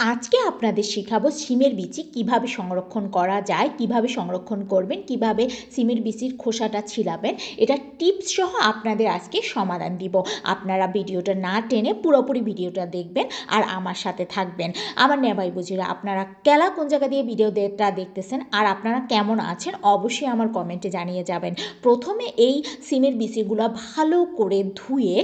আজকে আপনাদের শেখাবো সিমের বিচি কীভাবে সংরক্ষণ করা যায়, কীভাবে সংরক্ষণ করবেন, কীভাবে সিমের বিচির খোসাটা ছিলাবেন। এটা টিপস সহ আপনাদের আজকে সমাধান দিব। আপনারা ভিডিওটা না টেনে পুরোপুরি ভিডিওটা দেখবেন আর আমার সাথে থাকবেন। আমার নেবাই বুঝিরা, আপনারা কেলা কোন জায়গা দিয়ে ভিডিওটা দেখতেছেন আর আপনারা কেমন আছেন অবশ্যই আমার কমেন্টে জানিয়ে যাবেন। প্রথমে এই সিমের বিচিগুলো ভালো করে ধুয়ে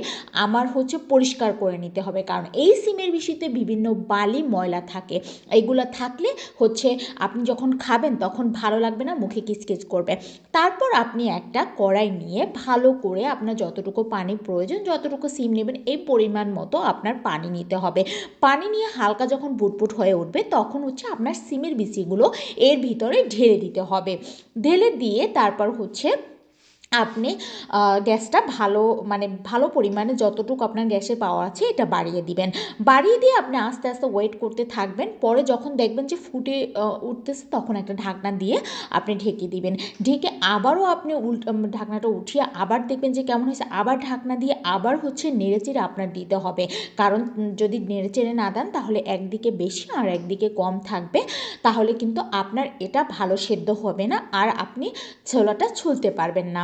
আমার হচ্ছে পরিষ্কার করে নিতে হবে। কারণ এই সিমের বিচিতে বিভিন্ন বালি ময়লা থাকে। এইগুলো থাকলে হচ্ছে আপনি যখন খাবেন তখন ভালো লাগবে না, মুখে কিচকিচ করবে। তারপর আপনি একটা কড়াই নিয়ে ভালো করে আপনার যতটুকু পানি প্রয়োজন, যতটুকু সিম নেবেন, এই পরিমাণ মতো আপনার পানি নিতে হবে। পানি নিয়ে হালকা যখন বুটবুট হয়ে উঠবে, তখন হচ্ছে আপনার সিমের বিচিগুলো এর ভিতরে ঢেলে দিতে হবে। ঢেলে দিয়ে তারপর হচ্ছে আপনি গ্যাসটা ভালো মানে ভালো পরিমাণে যতটুকু আপনার গ্যাসের পাওয়া আছে এটা বাড়িয়ে দিবেন। বাড়িয়ে দিয়ে আপনি আস্তে আস্তে ওয়েট করতে থাকবেন, পরে যখন দেখবেন যে ফুটে উঠতেছে তখন একটা ঢাকনা দিয়ে আপনি ঢেকে দিবেন। ঢেকে আবারও আপনি উল্ট ঢাকনাটা উঠিয়ে আবার দেখবেন যে কেমন হয়েছে, আবার ঢাকনা দিয়ে আবার হচ্ছে নেড়েচেড়ে আপনার দিতে হবে। কারণ যদি নেড়েচেড়ে না দেন তাহলে একদিকে বেশি আর একদিকে কম থাকবে। তাহলে কিন্তু আপনার এটা ভালো সেদ্ধ হবে না আর আপনি ছোলাটা ছুলতে পারবেন না।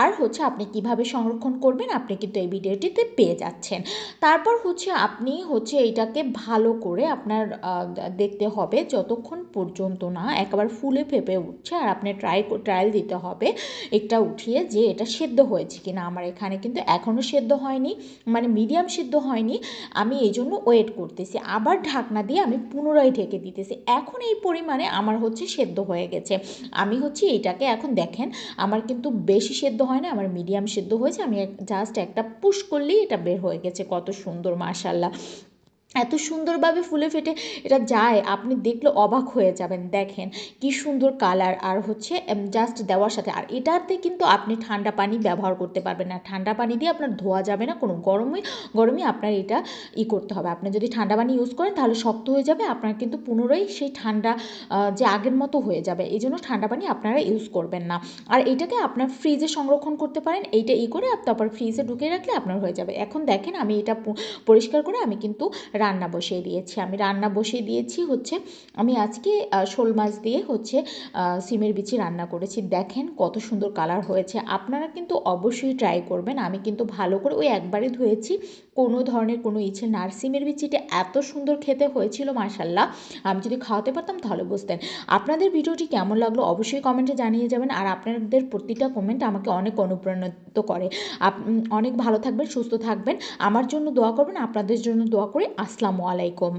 আর হচ্ছে আপনি কীভাবে সংরক্ষণ করবেন, আপনি কিন্তু এই ভিডিওটিতে পেয়ে যাচ্ছেন। তারপর হচ্ছে আপনি হচ্ছে এইটাকে ভালো করে আপনার দেখতে হবে যতক্ষণ পর্যন্ত না একবার ফুলে ফেপে উঠছে আর আপনি ট্রাই ট্রায়াল দিতে হবে একটা উঠিয়ে যে এটা সেদ্ধ হয়েছে কিনা। আমার এখানে কিন্তু এখনও সেদ্ধ হয়নি মানে মিডিয়াম সেদ্ধ হয়নি, আমি এই জন্য ওয়েট করতেছি। আবার ঢাকনা দিয়ে আমি পুনরায় ঢেকে দিতেছি। এখন এই পরিমাণে আমার হচ্ছে সেদ্ধ হয়ে গেছে। আমি হচ্ছে এইটাকে এখন দেখেন, আমার কিন্তু বেশি সেদ্ধ হয় না, আমার মিডিয়াম সেদ্ধ হয়েছে, আমি জাস্ট একটা পুশ করলেই এটা বের হয়ে গেছে, কত সুন্দর মাশাল্লাহ এত সুন্দরভাবে ফুলে ফেটে এটা যায়, আপনি দেখলে অবাক হয়ে যাবেন। দেখেন কি সুন্দর কালার আর হচ্ছে জাস্ট দেওয়ার সাথে। আর এটাতে কিন্তু আপনি ঠান্ডা পানি ব্যবহার করতে পারবেন না। ঠান্ডা পানি দিয়ে আপনার ধোয়া যাবে না, কোনো গরমই গরমই আপনার এটা ই করতে হবে। আপনি যদি ঠান্ডা পানি ইউজ করেন, তাহলে শক্ত হয়ে যাবে, আপনার কিন্তু পুনরায় সেই ঠান্ডা যে আগের মতো হয়ে যাবে। এই জন্য ঠান্ডা পানি আপনারা ইউজ করবেন না। আর এটাকে আপনার ফ্রিজে সংরক্ষণ করতে পারেন, এইটা ই করে তারপর ফ্রিজে ঢুকিয়ে রাখলে আপনার হয়ে যাবে। এখন দেখেন আমি এটা পরিষ্কার করে আমি কিন্তু রান্না বসিয়ে দিয়েছি। আমি রান্না বসিয়ে দিয়েছি হচ্ছে, আমি আজকে শোল মাছ দিয়ে হচ্ছে সিমের বিচি রান্না করেছি। দেখেন কত সুন্দর কালার হয়েছে। আপনারা কিন্তু অবশ্যই ট্রাই করবেন। আমি কিন্তু ভালো করে ওই একবারই ধুয়েছি। কোনো ধরনের কোনো ইচ্ছে না। আর সিমের বিচিটা এত সুন্দর খেতে হয়েছিল মার্শাল্লাহ আমি যদি খাওয়াতে পারতাম তাহলে বুঝতেন। আপনাদের ভিডিওটি কেমন লাগল অবশ্যই কমেন্টে জানিয়ে যাবেন। আর আপনাদের প্রতিটা কমেন্ট আমাকে অনেক অনুপ্রাণিত করে। আপ অনেক ভালো থাকবেন, সুস্থ থাকবেন। আমার জন্য দোয়া করবেন, আপনাদের জন্য দোয়া করি। আসসালামু আলাইকুম।